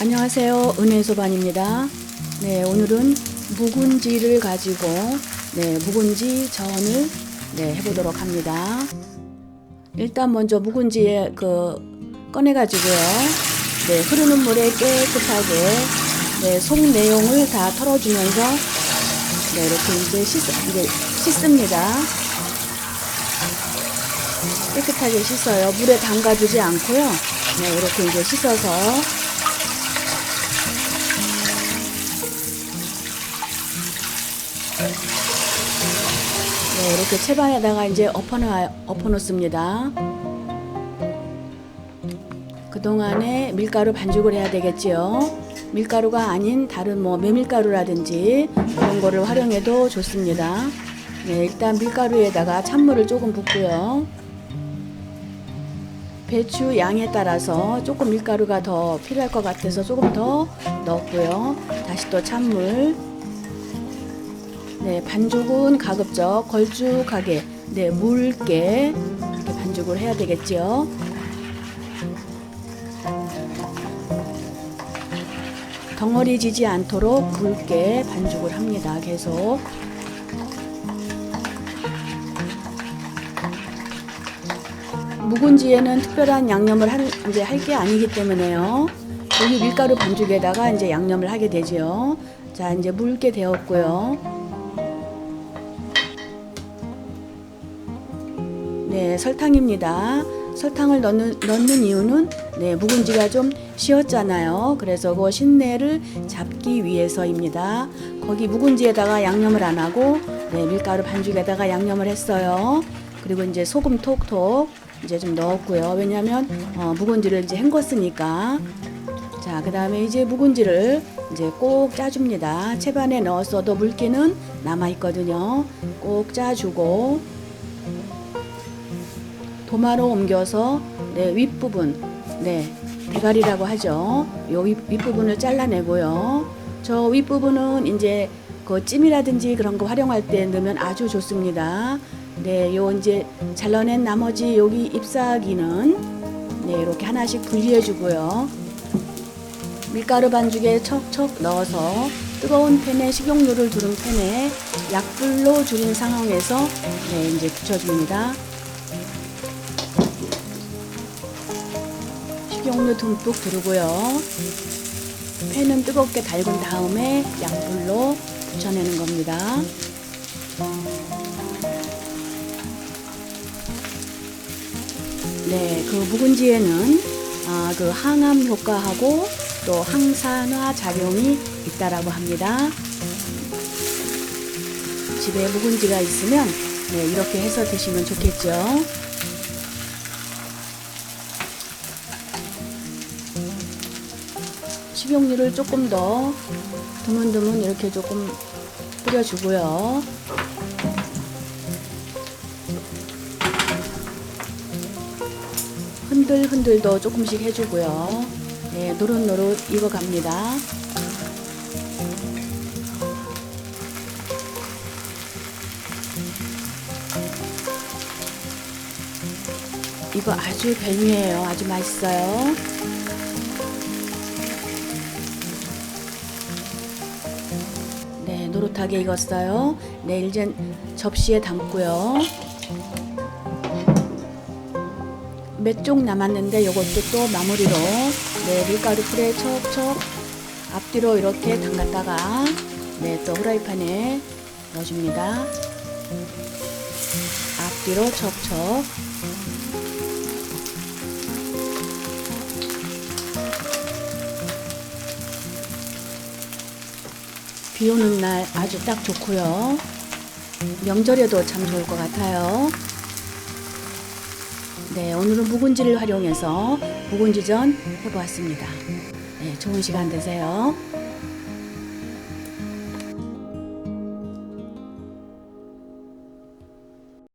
안녕하세요. 은혜소반입니다. 네, 오늘은 묵은지를 가지고 네, 묵은지 전을 네, 해보도록 합니다. 일단 먼저 묵은지에 그 꺼내 가지고요. 네, 흐르는 물에 깨끗하게 네, 속 내용을 다 털어주면서 네, 이렇게 이제 씻, 이제 씻습니다. 깨끗하게 씻어요. 물에 담가두지 않고요. 네, 이렇게 이제 씻어서 네, 이렇게 채반에다가 이제 엎어놔, 엎어놓습니다. 그동안에 밀가루 반죽을 해야 되겠지요. 밀가루가 아닌 다른 뭐 메밀가루라든지 그런 거를 활용해도 좋습니다. 네, 일단 밀가루에다가 찬물을 조금 붓고요. 배추 양에 따라서 조금 밀가루가 더 필요할 것 같아서 조금 더 넣었고요. 다시 또 찬물. 네, 반죽은 가급적 걸쭉하게, 네, 묽게 이렇게 반죽을 해야 되겠죠. 덩어리 지지 않도록 굵게 반죽을 합니다. 계속. 묵은지에는 특별한 양념을 할, 이제 할 게 아니기 때문에요. 여기 밀가루 반죽에다가 이제 양념을 하게 되지요. 자, 이제 묽게 되었고요. 네, 설탕입니다. 설탕을 넣는, 넣는 이유는 네, 묵은지가 좀 쉬었잖아요. 그래서 그 신내를 잡기 위해서입니다. 거기 묵은지에다가 양념을 안 하고 네, 밀가루 반죽에다가 양념을 했어요. 그리고 이제 소금 톡톡 이제 좀 넣었고요. 왜냐하면 어, 묵은지를 이제 헹궜으니까. 자, 그 다음에 이제 묵은지를 이제 꼭 짜줍니다. 채반에 넣었어도 물기는 남아 있거든요. 꼭 짜주고 도마로 옮겨서 네, 윗부분 네 대가리라고 하죠. 요 윗, 윗부분을 잘라내고요. 저 윗부분은 이제 그 찜이라든지 그런 거 활용할 때 넣으면 아주 좋습니다. 네, 요 이제 잘라낸 나머지 여기 잎사귀는 네 이렇게 하나씩 분리해 주고요. 밀가루 반죽에 척척 넣어서 뜨거운 팬에 식용유를 두른 팬에 약불로 줄인 상황에서 네 이제 붙여줍니다. 식용유 듬뿍 두르고요. 팬은 뜨겁게 달군 다음에 약불로 붙여내는 겁니다. 네, 그 묵은지에는 아, 그 항암 효과하고 또 항산화 작용이 있다라고 합니다. 집에 묵은지가 있으면 네, 이렇게 해서 드시면 좋겠죠. 식용유를 조금 더 드문드문 이렇게 조금 뿌려주고요. 흔들흔들도 조금씩 해주고요. 네, 노릇노릇 익어갑니다. 이거 아주 별미예요. 아주 맛있어요. 노릇하게 익었어요. 네, 이제 접시에 담고요. 몇 쪽 남았는데 이것도 또 마무리로 네, 밀가루 풀에 척척 앞뒤로 이렇게 담갔다가 네, 또 후라이팬에 넣어줍니다. 앞뒤로 척척 비 오는 날 아주 딱 좋고요. 명절에도 참 좋을 것 같아요. 네, 오늘은 묵은지를 활용해서 묵은지전 해보았습니다. 네, 좋은 시간 되세요.